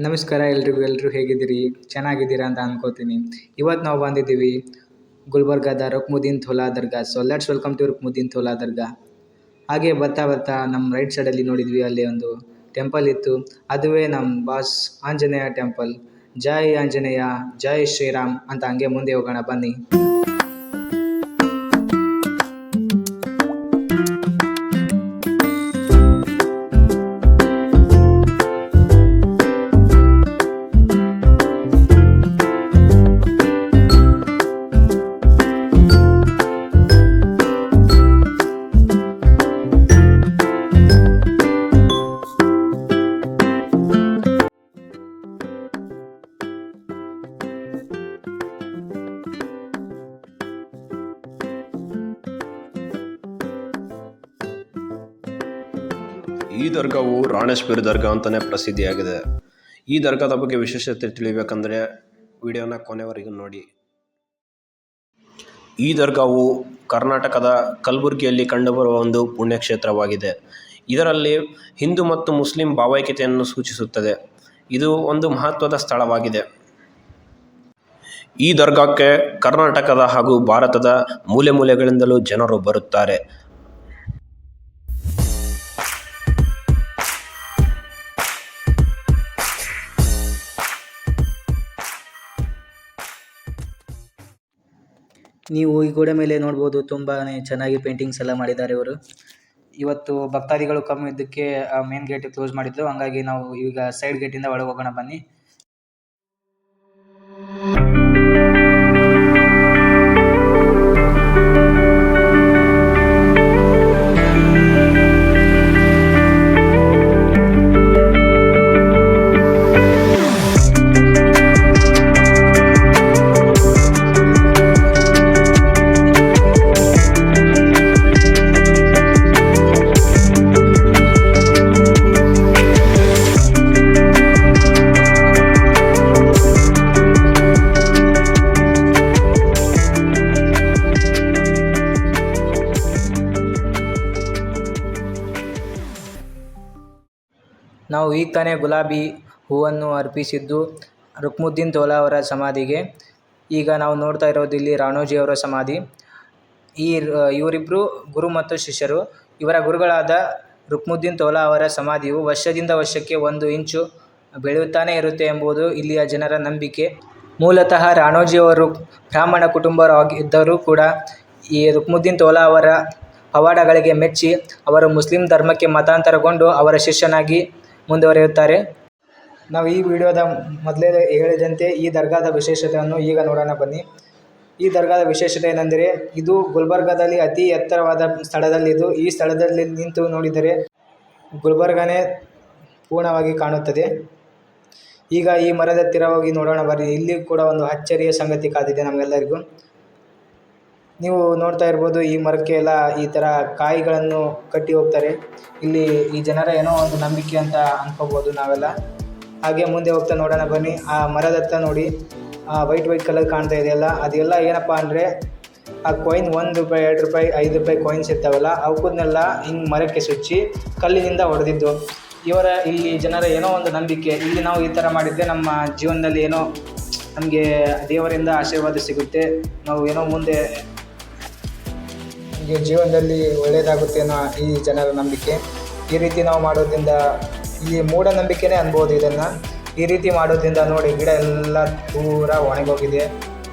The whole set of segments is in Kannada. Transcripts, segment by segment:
ನಮಸ್ಕಾರ ಎಲ್ರಿಗೂ ಎಲ್ಲರೂ ಹೇಗಿದ್ದೀರಿ? ಚೆನ್ನಾಗಿದ್ದೀರಾ ಅಂತ ಅನ್ಕೋತೀನಿ. ಇವತ್ತು ನಾವು ಬಂದಿದ್ದೀವಿ ಗುಲ್ಬರ್ಗಾದ Rukmuddin Thola Dargah. So let's welcome to Rukmuddin Thola Dargah. ಹಾಗೆ ಬರ್ತಾ ಬರ್ತಾ ನಮ್ಮ ರೈಟ್ ಸೈಡಲ್ಲಿ ನೋಡಿದ್ವಿ, ಅಲ್ಲಿ ಒಂದು ಟೆಂಪಲ್ ಇತ್ತು. ಅದುವೇ ನಮ್ಮ ಬಾಸ್ ಆಂಜನೇಯ ಟೆಂಪಲ್ ಜೈ ಆಂಜನೇಯ, ಜೈ ಶ್ರೀರಾಮ್ ಅಂತ ಹಂಗೆ ಮುಂದೆ ಹೋಗೋಣ ಬನ್ನಿ. ಈ ದರ್ಗಾವು ರಾಣೇಶ್ವರ ದರ್ಗಾ ಅಂತಲೇ ಪ್ರಸಿದ್ಧಿಯಾಗಿದೆ. ಈ ದರ್ಗಾದ ಬಗ್ಗೆ ವಿಶೇಷತೆ ತಿಳಿಬೇಕಂದ್ರೆ ವಿಡಿಯೋನ ಕೊನೆವರೆಗೂ ನೋಡಿ. ಈ ದರ್ಗಾವು ಕರ್ನಾಟಕದ ಕಲಬುರಗಿಯಲ್ಲಿ ಕಂಡುಬರುವ ಒಂದು ಪುಣ್ಯಕ್ಷೇತ್ರವಾಗಿದೆ. ಇದರಲ್ಲಿ ಹಿಂದೂ ಮತ್ತು ಮುಸ್ಲಿಂ ಭಾವೈಕ್ಯತೆಯನ್ನು ಸೂಚಿಸುತ್ತದೆ. ಇದು ಒಂದು ಮಹತ್ವದ ಸ್ಥಳವಾಗಿದೆ. ಈ ದರ್ಗಾಕ್ಕೆ ಕರ್ನಾಟಕದ ಹಾಗೂ ಭಾರತದ ಮೂಲೆ ಮೂಲೆಗಳಿಂದಲೂ ಜನರು ಬರುತ್ತಾರೆ. ನೀವು ಈ ಗೋಡೆ ಮೇಲೆ ನೋಡ್ಬೋದು ತುಂಬಾ ಚೆನ್ನಾಗಿ ಪೇಂಟಿಂಗ್ಸ್ ಎಲ್ಲ ಮಾಡಿದ್ದಾರೆ ಇವರು. ಇವತ್ತು ಭಕ್ತಾದಿಗಳು ಕಮ್ಮಿ ಇದ್ದಕ್ಕೆ ಮೇನ್ ಗೇಟ್ ಕ್ಲೋಸ್ ಮಾಡಿದ್ರು. ಹಂಗಾಗಿ ನಾವು ಈಗ ಸೈಡ್ ಗೇಟಿಂದ ಒಳಗೆ ಹೋಗೋಣ ಬನ್ನಿ. ನಾವು ಈಗ ತಾನೇ ಗುಲಾಬಿ ಹೂವನ್ನು ಅರ್ಪಿಸಿದ್ದು ರುಕ್ಮುದ್ದೀನ್ ತೋಲಾ ಅವರ ಸಮಾಧಿಗೆ. ಈಗ ನಾವು ನೋಡ್ತಾ ಇರೋದು ಇಲ್ಲಿ ರಾಣೋಜಿ ಅವರ ಸಮಾಧಿ. ಈ ಇವರಿಬ್ಬರು ಗುರು ಮತ್ತು ಶಿಷ್ಯರು, ಇವರ ಗುರುಗಳಾದ ರುಕ್ಮುದ್ದೀನ್ ತೋಲಾ ಅವರ ಸಮಾಧಿಯು ವರ್ಷದಿಂದ ವರ್ಷಕ್ಕೆ ಒಂದು ಇಂಚು ಬೆಳೆಯುತ್ತಾನೆ ಇರುತ್ತೆ ಎಂಬುದು ಇಲ್ಲಿಯ ಜನರ ನಂಬಿಕೆ. ಮೂಲತಃ ರಾಣೋಜಿಯವರು ಬ್ರಾಹ್ಮಣ ಕುಟುಂಬರಾಗಿದ್ದರೂ ಕೂಡ ಈ ರುಕ್ಮುದ್ದೀನ್ ತೋಲಾ ಅವರ ಪವಾಡಗಳಿಗೆ ಮೆಚ್ಚಿ ಅವರು ಮುಸ್ಲಿಂ ಧರ್ಮಕ್ಕೆ ಮತಾಂತರಗೊಂಡು ಅವರ ಶಿಷ್ಯನಾಗಿ ಮುಂದುವರಿಯುತ್ತಾರೆ. ನಾವು ಈ ವಿಡಿಯೋದ ಮೊದಲೇ ಹೇಳಿದಂತೆ ಈ ದರ್ಗಾದ ವಿಶೇಷತೆಯನ್ನು ಈಗ ನೋಡೋಣ ಬನ್ನಿ. ಈ ದರ್ಗಾದ ವಿಶೇಷತೆ ಏನೆಂದರೆ, ಇದು ಗುಲ್ಬರ್ಗಾದಲ್ಲಿ ಅತಿ ಎತ್ತರವಾದ ಸ್ಥಳದಲ್ಲಿದ್ದು ಈ ಸ್ಥಳದಲ್ಲಿ ನಿಂತು ನೋಡಿದರೆ ಗುಲ್ಬರ್ಗನೇ ಪೂರ್ಣವಾಗಿ ಕಾಣುತ್ತದೆ. ಈಗ ಈ ಮರದ ಹತ್ತಿರ ಹೋಗಿ ನೋಡೋಣ ಬರ್ರಿ ಇಲ್ಲಿ ಕೂಡ ಒಂದು ಅಚ್ಚರಿಯ ಸಂಗತಿ ಕಾದಿದೆ ನಮಗೆಲ್ಲರಿಗೂ ನೀವು ನೋಡ್ತಾ ಇರ್ಬೋದು ಈ ಮರಕ್ಕೆ ಎಲ್ಲ ಈ ಥರ ಕಾಯಿಗಳನ್ನು ಕಟ್ಟಿ ಹೋಗ್ತಾರೆ. ಇಲ್ಲಿ ಈ ಜನರ ಏನೋ ಒಂದು ನಂಬಿಕೆ ಅಂತ ಅನ್ಕೋಬೋದು ನಾವೆಲ್ಲ. ಹಾಗೆ ಮುಂದೆ ಹೋಗ್ತಾ ನೋಡೋಣ, ಬನ್ನಿ. ಆ ಮರದ ಹತ್ರ ನೋಡಿ. ಆ ವೈಟ್ ವೈಟ್ ಕಲರ್ ಕಾಣ್ತಾ ಇದೆಯಲ್ಲ ಅದೆಲ್ಲ ಏನಪ್ಪ ಅಂದರೆ, ಆ ಕಾಯಿನ್ ಒಂದು ರೂಪಾಯಿ, ಎರಡು ರೂಪಾಯಿ, ಐದು ರೂಪಾಯಿ ಕಾಯಿನ್ಸ್ ಇರ್ತಾವಲ್ಲ ಅವಕ್ಕನ್ನೆಲ್ಲ ಹಿಂಗೆ ಮರಕ್ಕೆ ಸುಚ್ಚಿ ಕಲ್ಲಿನಿಂದ ಹೊಡೆದಿದ್ದು ಇವರ ಇಲ್ಲಿ ಜನರ ಏನೋ ಒಂದು ನಂಬಿಕೆ. ಇಲ್ಲಿ ನಾವು ಈ ಥರ ಮಾಡಿದ್ದೆ ನಮ್ಮ ಜೀವನದಲ್ಲಿ ಏನೋ ನಮಗೆ ದೇವರಿಂದ ಆಶೀರ್ವಾದ ಸಿಗುತ್ತೆ. ನಾವು ಏನೋ ಮುಂದೆ ನಮಗೆ ಜೀವನದಲ್ಲಿ ಒಳ್ಳೆಯದಾಗುತ್ತೆ ಅನ್ನೋ ಈ ಜನರ ನಂಬಿಕೆ. ಈ ರೀತಿ ನಾವು ಮಾಡೋದ್ರಿಂದ ಈ ಮೂಢನಂಬಿಕೆನೇ ಅನ್ಬೋದು ಇದನ್ನು. ಈ ರೀತಿ ಮಾಡೋದ್ರಿಂದ ನೋಡಿ ಗಿಡ ಎಲ್ಲ ದೂರ ಒಣಗೋಗಿದೆ.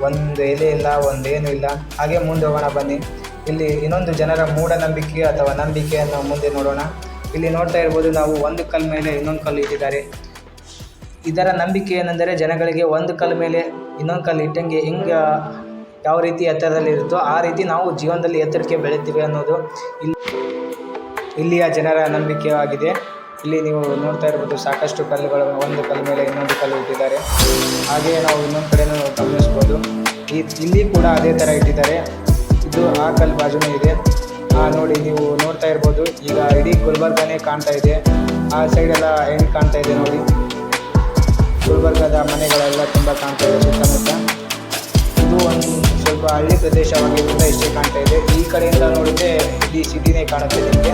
ಒಂದು ಎಲೆ ಇಲ್ಲ ಒಂದೇನು ಇಲ್ಲ. ಹಾಗೆ ಮುಂದೆ ಹೋಗೋಣ ಬನ್ನಿ. ಇಲ್ಲಿ ಇನ್ನೊಂದು ಜನರ ಮೂಢನಂಬಿಕೆ ಅಥವಾ ನಂಬಿಕೆಯನ್ನು ಮುಂದೆ ನೋಡೋಣ. ಇಲ್ಲಿ ನೋಡ್ತಾ ಇರ್ಬೋದು ನಾವು ಒಂದು ಕಲ್ಲು ಮೇಲೆ ಇನ್ನೊಂದು ಕಲ್ಲು ಇಟ್ಟಿದ್ದಾರೆ. ಇದರ ನಂಬಿಕೆ ಏನೆಂದರೆ ಜನಗಳಿಗೆ ಒಂದು ಕಲ್ ಮೇಲೆ ಇನ್ನೊಂದು ಕಲ್ಲು ಇಟ್ಟಂಗೆ ಹಿಂಗೆ ಯಾವ ರೀತಿ ಎತ್ತರದಲ್ಲಿ ಇರುತ್ತೋ ಆ ರೀತಿ ನಾವು ಜೀವನದಲ್ಲಿ ಎತ್ತರಕ್ಕೆ ಬೆಳಿತೀವಿ ಅನ್ನೋದು ಇಲ್ಲಿ ಇಲ್ಲಿಯ ಜನರ ನಂಬಿಕೆಯಾಗಿದೆ. ಇಲ್ಲಿ ನೀವು ನೋಡ್ತಾ ಇರ್ಬೋದು ಸಾಕಷ್ಟು ಕಲ್ಲುಗಳು, ಒಂದು ಕಲ್ಲು ಮೇಲೆ ಇನ್ನೊಂದು ಕಲ್ಲು ಇಟ್ಟಿದ್ದಾರೆ. ಹಾಗೆಯೇ ನಾವು ಇನ್ನೊಂದು ಕಡೆನೂ ಗಮನಿಸ್ಬೋದು. ಈ, ಇಲ್ಲಿ ಕೂಡ ಅದೇ ಥರ ಇಟ್ಟಿದ್ದಾರೆ. ಇದು ಆ ಕಲ್ಲು ಬಾಜುನೇ ಇದೆ. ನೋಡಿ ನೀವು ನೋಡ್ತಾ ಇರ್ಬೋದು. ಈಗ ಇಡೀ ಗುಲ್ಬರ್ಗನೇ ಕಾಣ್ತಾ ಇದೆ. ಆ ಸೈಡೆಲ್ಲ ಹೆಣ್ಣು ಕಾಣ್ತಾ ಇದೆ ನೋಡಿ. ಗುಲ್ಬರ್ಗದ ಮನೆಗಳೆಲ್ಲ ತುಂಬ ಕಾಣ್ತಾ ಇದೆ ಸುತ್ತಮುತ್ತ. ಇದು ಒಂದು ಸ್ವಲ್ಪ ಹಳ್ಳಿ ಪ್ರದೇಶವಾಗಿದ್ದರಿಂದ ಇಷ್ಟೇ ಕಾಣ್ತಾ ಇದೆ. ಈ ಕಡೆಯಿಂದ ನೋಡಿದ್ರೆ ಇಡೀ ಸಿಟಿನೇ ಕಾಣುತ್ತೆ ನಿಮಗೆ.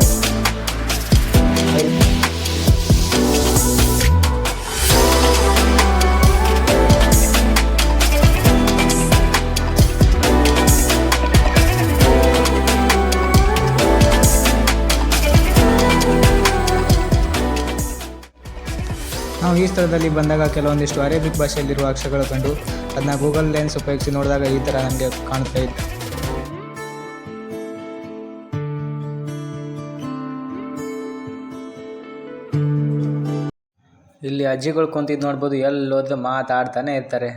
ನಾವು ಈ ಸ್ಥಳದಲ್ಲಿ ಬಂದಾಗ ಕೆಲವೊಂದಿಷ್ಟು ಅರೇಬಿಕ್ ಭಾಷೆಯಲ್ಲಿರುವ ಅಕ್ಷರಗಳು ಕಂಡು ಅದನ್ನ ಗೂಗಲ್ ಲೆನ್ಸ್ ಉಪಯೋಗಿಸಿ ನೋಡಿದಾಗ ಈ ಥರ ನನಗೆ ಕಾಣ್ತಾ ಇತ್ತು ಇಲ್ಲಿ ಅಜ್ಜಿಗಳು ಕುಂತಿದ್ದು ನೋಡ್ಬೋದು ಎಲ್ಲಿ ಮಾತಾಡ್ತಾನೆ ಇರ್ತಾರೆ.